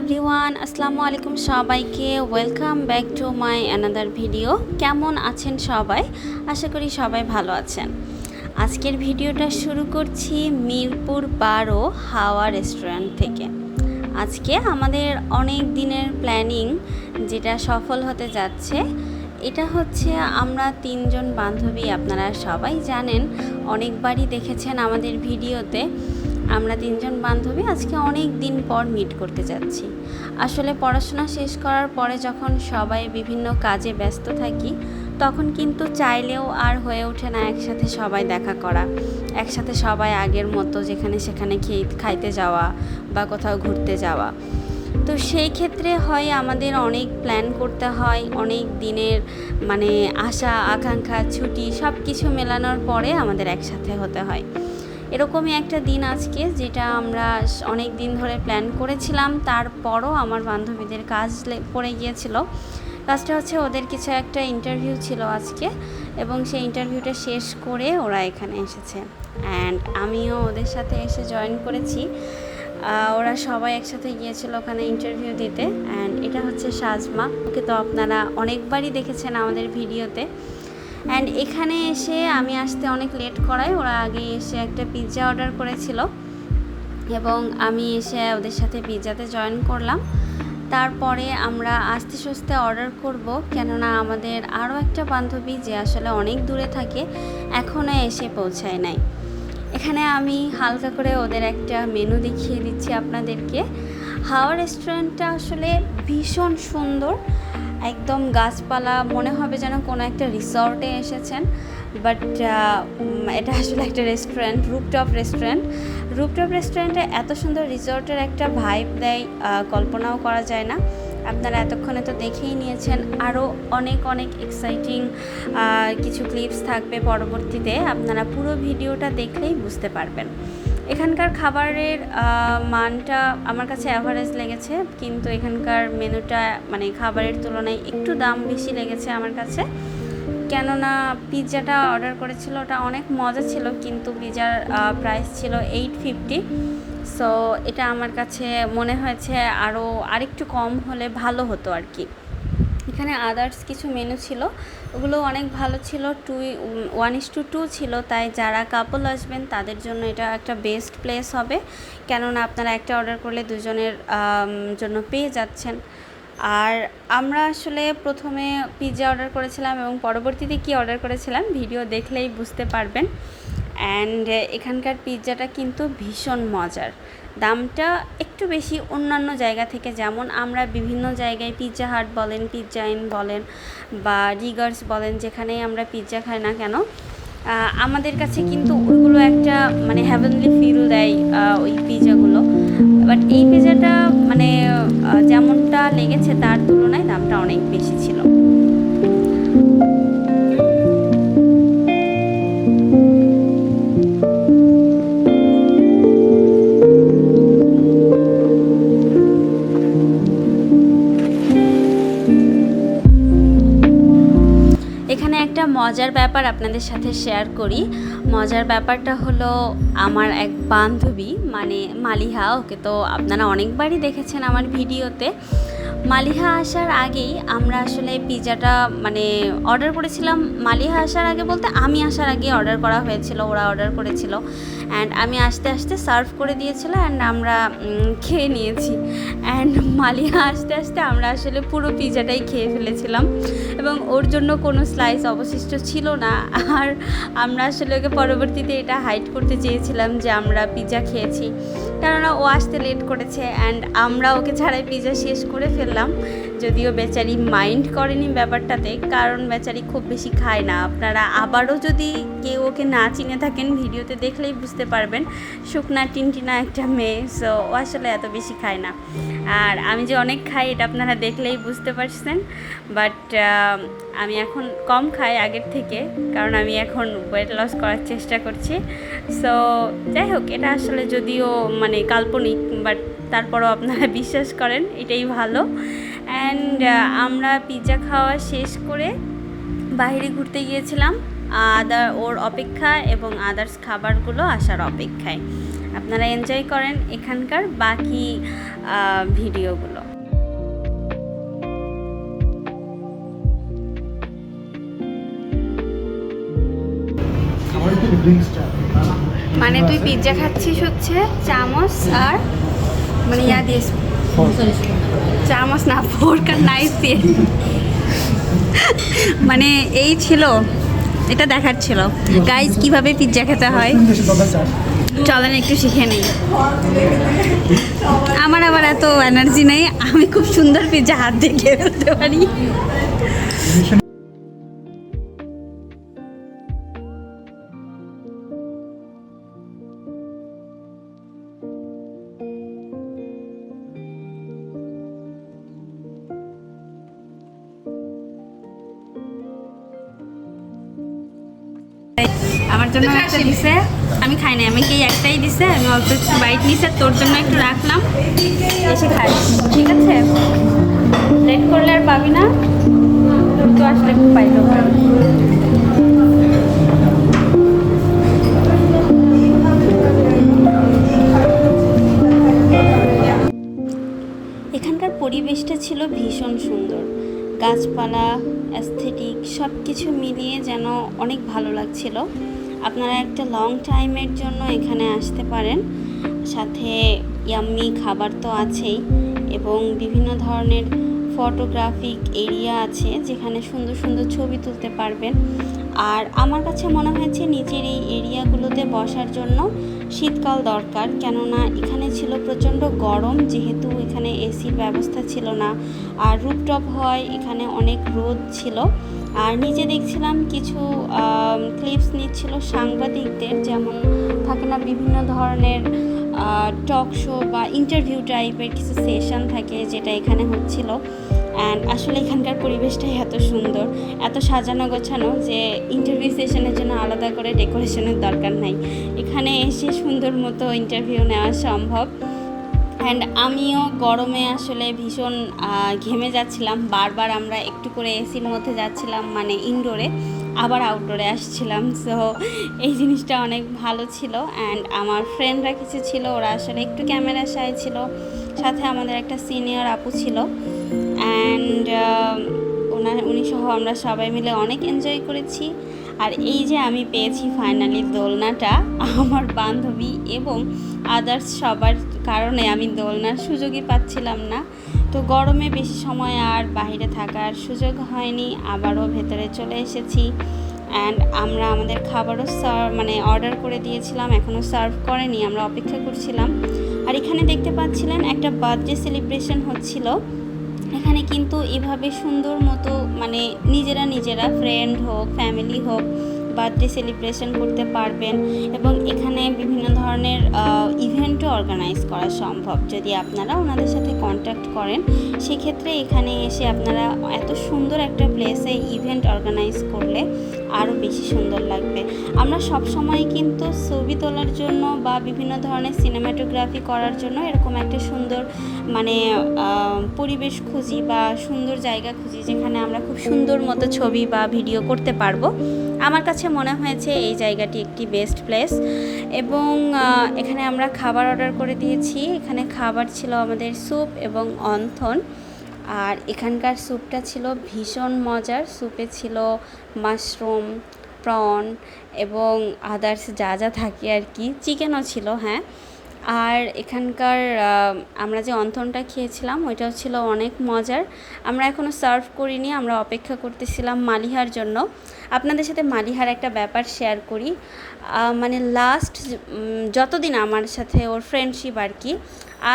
Everyone আসসালামু আলাইকুম সবাইকে। Welcome back to my another video কেমন আছেন সবাই? আশা করি সবাই ভালো আছেন। আজকের ভিডিওটা শুরু করছি মিরপুর বারো হাওয়া রেস্টুরেন্ট থেকে। আজকে আমাদের অনেক দিনের প্ল্যানিং যেটা সফল হতে যাচ্ছে, এটা হচ্ছে আমরা তিনজন বান্ধবী, আপনারা সবাই জানেন, অনেকবারই দেখেছেন আমাদের ভিডিওতে। আমরা তিনজন বান্ধবী আজকে অনেক দিন পর মিট করতে যাচ্ছি। আসলে পড়াশোনা শেষ করার পরে যখন সবাই বিভিন্ন কাজে ব্যস্ত থাকি, তখন কিন্তু চাইলেও আর হয়ে ওঠে না একসাথে সবাই দেখা করা। একসাথে সবাই আগের মতো যেখানে সেখানে খেয়ে, খাইতে যাওয়া বা কোথাও ঘুরতে যাওয়া। তো সেই ক্ষেত্রে হয় আমাদের অনেক প্ল্যান করতে হয়, অনেক দিনের মানে আশা, আকাঙ্ক্ষা, ছুটি সব কিছু মেলানোর পরে আমাদের একসাথে হতে হয়। এরকমই একটা দিন আজকে, যেটা আমরা অনেক দিন ধরে প্ল্যান করেছিলাম। তারপরও আমার বান্ধবীদের কাজ পড়ে গিয়েছিল। কাজটা হচ্ছে ওদের কিছু একটা ইন্টারভিউ ছিল আজকে এবং সেই ইন্টারভিউটা শেষ করে ওরা এখানে এসেছে। অ্যান্ড আমিও ওদের সাথে এসে জয়েন করেছি। ওরা সবাই একসাথে গিয়েছিল ওখানে ইন্টারভিউ দিতে। অ্যান্ড এটা হচ্ছে সাজমা। ওকে তো আপনারা অনেকবারই দেখেছেন আমাদের ভিডিওতে অ্যান্ড এখানে এসে আমি আসতে অনেক লেট করাই ওরা আগে এসে একটা পিৎজা অর্ডার করেছিল। এবং আমি এসে ওদের সাথে পিৎজাতে জয়েন করলাম। তারপরে আমরা আস্তে সুস্তে অর্ডার করব। কেননা আমাদের আরও একটা বান্ধবী যে আসলে অনেক দূরে থাকে এখনও এসে পৌঁছায় নাই। এখানে আমি হালকা করে ওদের একটা মেনু দেখিয়ে দিচ্ছি আপনাদেরকে। হাওয়া রেস্টুরেন্টটা আসলে ভীষণ সুন্দর। একদম গাছপালা, মনে হবে যেন কোনো একটা রিসর্টে এসেছেন, বাট এটা আসলে একটা রেস্টুরেন্ট, রুপটপ রেস্টুরেন্ট। রুপটপ রেস্টুরেন্টে এত সুন্দর রিসর্টের একটা ভাইব দেয় কল্পনাও করা যায় না। আপনারা এতক্ষণে তো দেখেই নিয়েছেন আরও অনেক অনেক এক্সাইটিং কিছু ক্লিপস থাকবে পরবর্তীতে। আপনারা পুরো ভিডিওটা দেখলেই বুঝতে পারবেন। এখানকার খাবারের মানটা আমার কাছে অ্যাভারেজ লেগেছে, কিন্তু এখানকার মেনুটা মানে খাবারের তুলনায় একটু দাম বেশি লেগেছে আমার কাছে। কেননা পিৎজাটা অর্ডার করেছিল, ওটা অনেক মজা ছিল, কিন্তু পিৎজার প্রাইস ছিল এইট ফিফটি সো এটা আমার কাছে মনে হয়েছে আরও আরেকটু কম হলে ভালো হতো আর কি। এখানে আদার্স কিছু মেনু ছিল। ওগুলো অনেক ভালো ছিল। Two one is two two ছিল। তাই যারা কাপল আসবেন, তাদের জন্য এটা একটা বেস্ট প্লেস হবে। কেননা আপনারা একটা অর্ডার করলে দুজনের জন্য পেয়ে যাচ্ছেন। আর আমরা আসলে প্রথমে পিৎজা অর্ডার করেছিলাম এবং পরবর্তীতে কি অর্ডার করেছিলাম ভিডিও দেখলেই বুঝতে পারবেন। অ্যান্ড এখানকার পিৎজাটা কিন্তু ভীষণ মজার। দামটা একটু বেশি অন্যান্য জায়গা থেকে যেমন আমরা বিভিন্ন জায়গায় পিৎজা হাট বলেন পিৎজা ইন বলেন বা রিগার্স বলেন, যেখানেই আমরা পিৎজা খাই না কেন আমাদের কাছে কিন্তু ওইগুলো একটা মানে হ্যাভেনলি ফিল দেয় ওই পিৎজাগুলো বাট এই পিৎজাটা মানে যেমনটা লেগেছে তার এখানে একটা মজার ব্যাপার আপনাদের সাথে শেয়ার করি। মজার ব্যাপারটা হলো আমার এক বান্ধবী মানে মালিহা, ওকে তো আপনারা অনেকবারই দেখেছেন আমার ভিডিওতে। মালিহা আসার আগেই আমরা আসলে পিৎজাটা মানে অর্ডার করেছিলাম। মালিহা আসার আগে বলতে আমি আসার আগে অর্ডার করা হয়েছিল, ওরা অর্ডার করেছিল। অ্যান্ড আমি আস্তে আস্তে সার্ভ করে দিয়েছিল অ্যান্ড আমরা খেয়ে নিয়েছি। অ্যান্ড মালিহা আস্তে আস্তে আমরা আসলে পুরো পিৎজাটাই খেয়ে ফেলেছিলাম। এবং ওর জন্য কোনো স্লাইস অবশিষ্ট ছিল না। আর আমরা আসলে ওকে পরবর্তীতে এটা হাইড করতে চেয়েছিলাম যে আমরা পিৎজা খেয়েছি। কেননা ও আসতে লেট করেছে অ্যান্ড আমরা ওকে ছাড়াই পিজা শেষ করে ফেললাম। যদিও বেচারি মাইন্ড করেনি ব্যাপারটাতে, কারণ বেচারি খুব বেশি খায় না। আপনারা আবারও যদি কেউ ওকে না চিনে থাকেন, ভিডিওতে দেখলেই বুঝতে পারবেন, শুকনা টিনটিনা একটা মেয়ে সো ও আসলে এত বেশি খায় না। আর আমি যে অনেক খাই, এটা আপনারা দেখলেই বুঝতে পারছেন বাট আমি এখন কম খাই আগের থেকে, কারণ আমি এখন ওয়েট লস করার চেষ্টা করছি। সো যাই হোক, এটা আসলে যদিও মানে কাল্পনিক বাট তারপরও আপনারা বিশ্বাস করেন, এটাই ভালো। অ্যান্ড আমরা পিৎজা খাওয়া শেষ করে বাইরে ঘুরতে গিয়েছিলাম আদার ওর অপেক্ষা এবং আদার্স খাবারগুলো আসার অপেক্ষায়। আপনারা এনজয় করেন এখানকার বাকি ভিডিওগুলো। থেকে ড্রিঙ্কসটা মানে তুই পিৎজা খাচ্ছিস হচ্ছে চামচ আর মানে ইয়া দিয়ে চামচ না, ফোর্ক আর নাইফ দিয়ে। মানে এই ছিল, এটা দেখার ছিল। গাইজ কীভাবে পিৎজা খেতে হয়? চলেন একটু শিখে নেই। আমার আবার এত এনার্জি নেই, আমি খুব সুন্দর পিৎজা হাত দিয়ে ফেলতে পারি। আমার জন্য একটা দিছে আমি খাই নাই আমাকে একটাই দিছে আমি অল্প একটু বাইট নিছে তোর জন্য একটু রাখলাম এসে খাই ঠিক আছে? লেট করলে আর পাবি না। তোর তো আসলে পাইলো এখানকার পরিবেশটা ছিল ভীষণ সুন্দর। গাছপালা অ্যাস্থেটিক সব কিছু মিলিয়ে যেন অনেক ভালো লাগছিল। আপনারা একটা লং টাইমের জন্য এখানে আসতে পারেন। সাথে ইয়াম্মি খাবার তো আছেই এবং বিভিন্ন ধরনের ফটোগ্রাফিক এরিয়া আছে যেখানে সুন্দর সুন্দর ছবি তুলতে পারবেন। আর আমার কাছে মনে হয়েছে নিচের এই এরিয়াগুলোতে বসার জন্য শীতকাল দরকার, কেননা এখানে ছিল প্রচণ্ড গরম যেহেতু এখানে এসির ব্যবস্থা ছিল না। আর রুপটপ হয়, এখানে অনেক রোদ ছিল। আর নিচে দেখছিলাম কিছু ক্লিপস নিচ্ছিল সাংবাদিকদের, যেমন থাকে না বিভিন্ন ধরনের টক শো বা ইন্টারভিউ টাইপের কিছু সেশন থাকে যেটা এখানে হচ্ছিল। অ্যান্ড আসলে এখানকার পরিবেশটাই এত সুন্দর, এত সাজানো গোছানো যে ইন্টারভিউ সেশনের জন্য আলাদা করে ডেকোরেশনের দরকার নাই। এখানে এসে সুন্দর মতো ইন্টারভিউ নেওয়া সম্ভব। অ্যান্ড আমিও গরমে আসলে ভীষণ ঘেমে যাচ্ছিলাম। বারবার আমরা একটু করে এসির মধ্যে যাচ্ছিলাম মানে ইনডোরে আবার আউটডোরে আসছিলাম। সো এই জিনিসটা অনেক ভালো ছিল। অ্যান্ড আমার ফ্রেন্ডরা কিছু ছিল, ওরা আসলে একটু ক্যামেরা সাই ছিল। সাথে আমাদের একটা সিনিয়র আপু ছিল। অ্যান্ড ওনার উনি সহ আমরা সবাই মিলে অনেক এনজয় করেছি। আর এই যে আমি পেয়েছি ফাইনালি দোলনাটা, আমার বান্ধবী এবং আদার্স সবার কারণে আমি দোলনার সুযোগই পাচ্ছিলাম না। তো গরমে বেশি সময় আর বাইরে থাকার সুযোগ হয়নি, আবারও ভেতরে চলে এসেছি। অ্যান্ড আমরা আমাদের খাবারও সার্ভ মানে অর্ডার করে দিয়েছিলাম এখনও সার্ভ করেনি, আমরা অপেক্ষা করছিলাম। আর এখানে দেখতে পাচ্ছিলেন একটা বার্থডে সেলিব্রেশন হচ্ছিল। এখানে কিন্তু এভাবে সুন্দর মতো মানে নিজেরা নিজেরা ফ্রেন্ড হোক ফ্যামিলি হোক বার্থডে সেলিব্রেশন করতে পারবেন এবং এখানে বিভিন্ন ধরনের ইভেন্টও অর্গানাইজ করা সম্ভব। যদি আপনারা ওনাদের সাথে কন্ট্যাক্ট করেন, সেক্ষেত্রে এখানে এসে আপনারা এত সুন্দর একটা প্লেসে ইভেন্ট অর্গানাইজ করলে আরও বেশি সুন্দর লাগবে। আমরা সব সময় কিন্তু ছবি তোলার জন্য বা বিভিন্ন ধরনের সিনেমাটোগ্রাফি করার জন্য এরকম একটা সুন্দর মানে পরিবেশ খুঁজি বা সুন্দর জায়গা খুঁজি যেখানে আমরা খুব সুন্দর মতো ছবি বা ভিডিও করতে পারব। আমার কাছে মনে হয়েছে এই জায়গাটি একটি বেস্ট প্লেস এবং এখানে আমরা খাবার অর্ডার করে দিয়েছি। এখানে খাবার ছিল আমাদের স্যুপ এবং অন্থন। আর এখানকার স্যুপটা ছিল ভীষণ মজার। স্যুপে ছিল মাশরুম, প্রন এবং আদার্স যা যা থাকে আর কি। চিকেনও ছিল হ্যাঁ। আর এখানকার আমরা যে অন্থনটা খেয়েছিলাম, ওইটাও ছিল অনেক মজার। আমরা এখনও সার্ভ করিনি, আমরা অপেক্ষা করতেছিলাম মালিহার জন্য। আপনাদের সাথে মালিহার একটা ব্যাপার শেয়ার করি। মানে লাস্ট যতদিন আমার সাথে ওর ফ্রেন্ডশিপ আর কি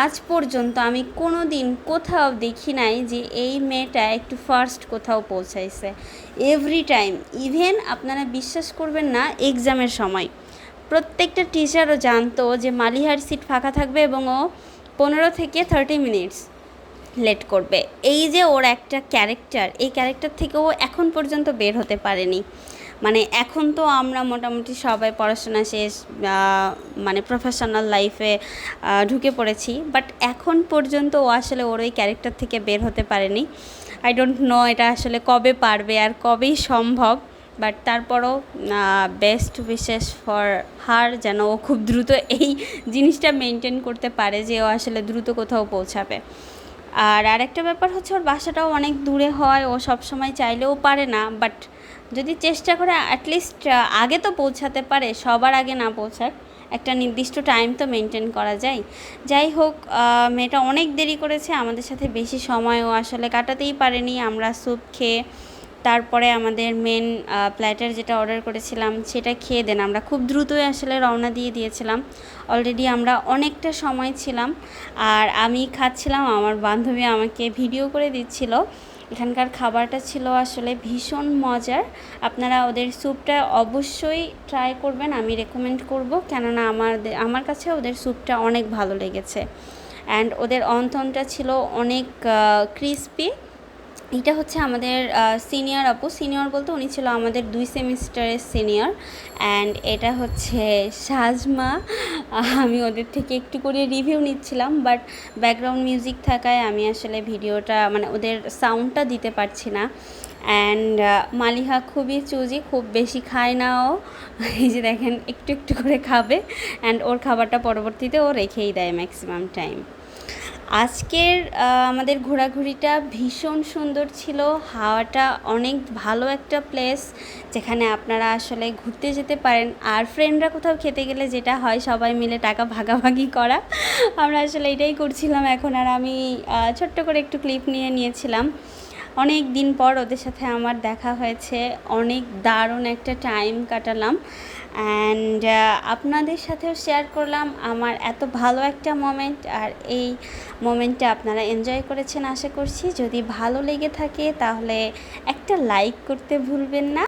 আজ পর্যন্ত আমি কোনো দিন কোথাও দেখি নাই যে এই মেয়েটা একটু ফার্স্ট কোথাও পৌঁছাইছে। এভরি টাইম ইভেন আপনারা বিশ্বাস করবেন না এক্সামের সময়। প্রত্যেকটা টিচারও জানতো যে মালিহার সিট ফাঁকা থাকবে এবং ও পনেরো থেকে থার্টি মিনিটস লেট করবে। এই যে ওর একটা ক্যারেক্টার এই ক্যারেক্টার থেকে ও এখন পর্যন্ত বের হতে পারেনি। মানে এখন তো আমরা মোটামুটি সবাই পড়াশোনা শেষ মানে প্রফেশনাল লাইফে ঢুকে পড়েছি। বাট এখন পর্যন্ত ও আসলে ওর ওই ক্যারেক্টার থেকে বের হতে পারেনি। আই ডোন্ট নো এটা আসলে কবে পারবে আর কবেই সম্ভব। বাট তারপরও বেস্ট বিশেষ ফর হার যেন ও খুব দ্রুত এই জিনিসটা মেনটেন করতে পারে যে ও আসলে দ্রুত কোথাও পৌঁছাবে। আর আরেকটা ব্যাপার হচ্ছে ওর বাসাটাও অনেক দূরে হয়। ও সব সময় চাইলেও পারে না। বাট যদি চেষ্টা করে অ্যাটলিস্ট আগে তো পৌঁছাতে পারে, সবার আগে না পৌঁছাক একটা নির্দিষ্ট টাইম তো মেনটেন করা যায়। যাই হোক মেয়েটা অনেক দেরি করেছে, আমাদের সাথে বেশি সময়ও আসলে কাটাতেই পারেনি। আমরা স্যুপ খেয়ে, তারপরে আমাদের মেন প্ল্যাটার যেটা অর্ডার করেছিলাম, সেটা খেয়ে দেন। আমরা খুব দ্রুতই আসলে রওনা দিয়ে দিয়েছিলাম। অলরেডি আমরা অনেকটা সময় ছিলাম, আর আমি খাচ্ছিলাম, আমার বান্ধবী আমাকে ভিডিও করে দিচ্ছিল। এখানকার খাবারটা ছিল আসলে ভীষণ মজার। আপনারা ওদের স্যুপটা অবশ্যই ট্রাই করবেন, আমি রেকমেন্ড করব, কেননা আমার আমার কাছে ওদের স্যুপটা অনেক ভালো লেগেছে। অ্যান্ড ওদের অন্থনটা ছিল অনেক ক্রিস্পি এটা হচ্ছে আমাদের সিনিয়র আপু। সিনিয়র বলতে উনি ছিল আমাদের দুই সেমিস্টারের সিনিয়র অ্যান্ড এটা হচ্ছে সাজমা। আমি ওদের থেকে একটু করে রিভিউ নিচ্ছিলাম বাট ব্যাকগ্রাউন্ড মিউজিক থাকায় আমি আসলে ভিডিওটা মানে ওদের সাউন্ডটা দিতে পারছি না। অ্যান্ড মালিহা খুবই চুজি খুব বেশি খায় না ও। এই যে দেখেন, একটু একটু করে খাবে। অ্যান্ড ওর খাবারটা পরবর্তীতে ও রেখেই দেয় ম্যাক্সিমাম টাইম আজকের আমাদের ঘোরাঘুরিটা ভীষণ সুন্দর ছিল। হাওয়াটা অনেক ভালো একটা প্লেস যেখানে আপনারা আসলে ঘুরতে যেতে পারেন। আর ফ্রেন্ডরা কোথাও খেতে গেলে যেটা হয়, সবাই মিলে টাকা ভাগাভাগি করা। আমরা আসলে এটাই করছিলাম। এখন আর আমি ছোট্ট করে একটু ক্লিপ নিয়ে নিয়েছিলাম। অনেক দিন পর ওদের সাথে আমার দেখা হয়েছে। অনেক দারুণ একটা টাইম কাটালাম। অ্যান্ড আপনাদের সাথেও শেয়ার করলাম আমার এত ভালো একটা মোমেন্ট আর এই মোমেন্টটা আপনারা এনজয় করেছেন আশা করছি। যদি ভালো লেগে থাকে তাহলে একটা লাইক করতে ভুলবেন না।